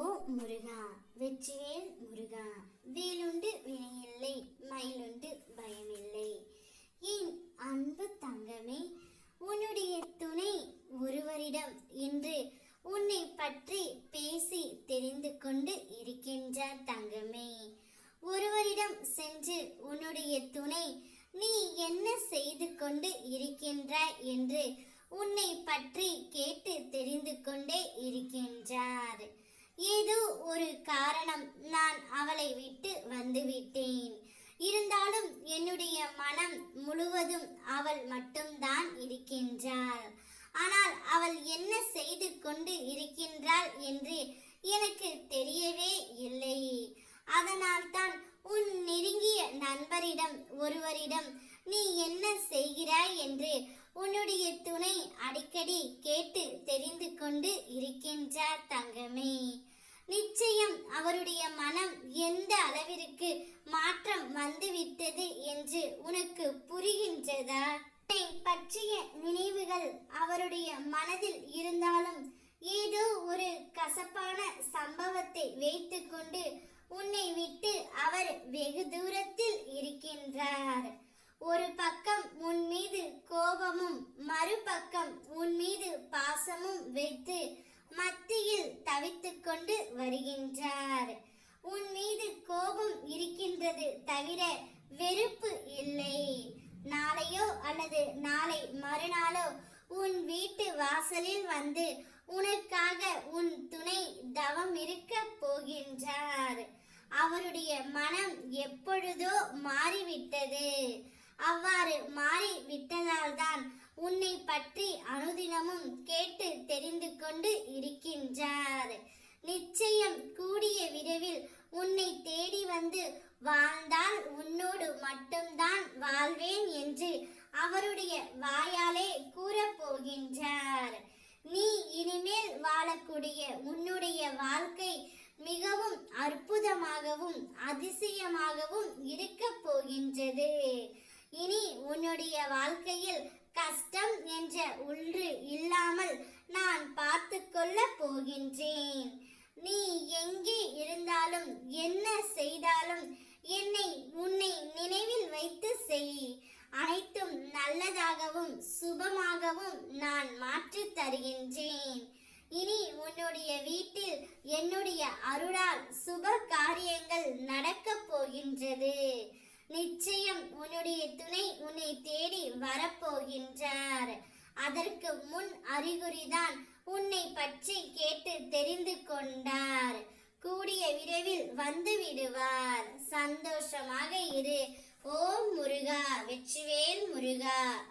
ஓ முருகா வெற்றிவேல் முருகா வேலுண்டு வினையில்லை மயிலுண்டு பயமில்லை. என் அன்பு தங்கமே உன்னுடைய துணை ஒருவரிடம் இன்று உன்னை பற்றி பேசி தெரிந்து கொண்டு இருக்கின்றார் தங்கமே. ஒருவரிடம் சென்று உன்னுடைய துணை நீ என்ன செய்து கொண்டு இருக்கின்றாய் என்று உன்னை பற்றி கேட்டு தெரிந்து கொண்டே இருக்கின்றார். ஏதோ ஒரு காரணம் நான் அவளை விட்டு வந்துவிட்டேன். இருந்தாலும் என்னுடைய மனம் முழுவதும் அவள் மட்டும்தான் இருக்கின்றாள். ஆனால் அவள் என்ன செய்து கொண்டு இருக்கின்றாள் என்று எனக்கு தெரியவே இல்லை. அதனால்தான் உன் நெருங்கிய நண்பரிடம் ஒருவரிடம் நீ என்ன செய்கிறாய் என்று உன்னுடைய துணை அடிக்கடி கேட்டு தெரிந்து கொண்டு இருக்கின்றார் தங்கமே. நிச்சயம் அவருடைய மனம் எந்த அளவிற்கு மாற்றம் வந்துவிட்டது என்று உனக்கு புரிகின்றதா? பற்றிய நினைவுகள் அவருடைய மனதில் இருந்தாலும் ஏதோ ஒரு கசப்பான சம்பவத்தை வைத்துக்கொண்டு உன்னை விட்டு அவர் வெகு தூரத்தில் இருக்கின்றார். ஒரு பக்கம் உன் மீது கோபமும் மறுபக்கம் உன் மீது பாசமும் வைத்து மத்தியில் தவித்துக் கொண்டு வருகின்றார். உன் மீது கோபம் இருக்கின்றது தவிர வெறுப்பு இல்லை. நாளையோ அல்லது நாளை மறுநாளோ உன் வீட்டு வாசலில் வந்து உனக்காக உன் துணை தவம் இருக்க போகின்றார். அவருடைய மனம் எப்பொழுதோ மாறிவிட்டது. அவ்வாறு மாறி விட்டதால்தான் உன்னை பற்றி அனுதினமும் கேட்டு தெரிந்து கொண்டு இருக்கின்றார். நிச்சயம் கூடிய விரைவில் உன்னை தேடி வந்து வாழ்ந்தால் உன்னோடு மட்டும்தான் வாழ்வேன் என்று அவருடைய வாயாலே கூறப் போகின்றார் நீ இனிமேல் வாழக்கூடிய உன்னுடைய வாழ்க்கை மிகவும் அற்புதமாகவும் அதிசயமாகவும் இருக்கப் போகின்றது. இனி உன்னுடைய வாழ்க்கையில் கஷ்டம் என்ற ஒன்று இல்லாமல் நான் பார்த்து கொள்ள போகின்றேன். நீ எங்கே இருந்தாலும் என்ன செய்தாலும் என்னை உன்னை நினைவில் வைத்து செய். அனைத்தும் நல்லதாகவும் சுபமாகவும் நான் மாற்றித் தருகின்றேன். இனி உன்னுடைய வீட்டில் என்னுடைய அருளால் சுப காரியங்கள் நடக்கப் போகின்றது. நிச்சயம் உன்னுடைய துணை உன்னை தேடி வரப்போகின்றார் அதற்கு முன் அறிகுறிதான் உன்னை பற்றி கேட்டு தெரிந்து கொண்டார். கூடிய விரைவில் வந்து விடுவார். சந்தோஷமாக இரு. ஓம் முருகா வெற்றிவேல் முருகா.